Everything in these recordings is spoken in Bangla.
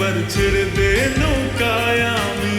একবার ছেড়ে দে নৌকায় আমি।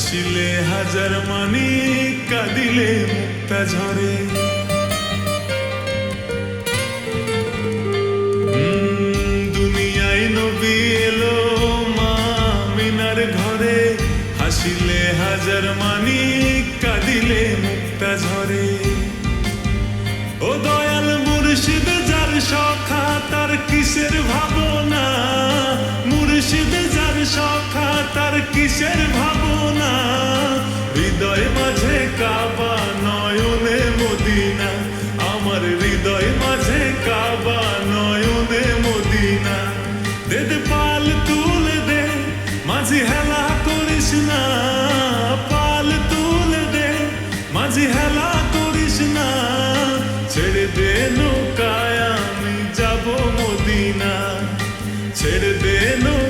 হাসিলে হাজার মানি কাঁদিলে মুক্তা ঝরে। দুনিয়ায় নবী এলো মা মিনার ঘরে। হাসিলে হাজার মানি কাঁদিলে মুক্তা ঝরে। ও দয়াল মুর্শিদ, যার সখা তার কিসের ভাবনা? মুর্শিদ, যার সখা তার কিসের ভাবনা? না পাল তুলে দে, মাঝি করিস না। ছেড়ে দে নৌকায়, আমি যাব মদিনা। ছেড়ে দে নৌকায়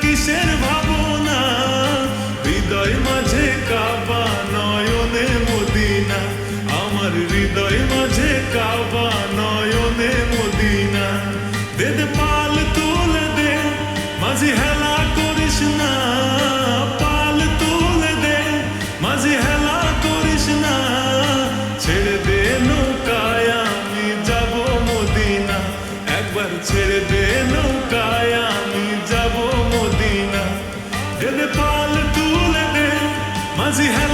কিসের ভাবনা? হৃদয় মাঝে কাবা নয়নে মদিনা। আমার হৃদয় মাঝে কাবা মদিনা দে দে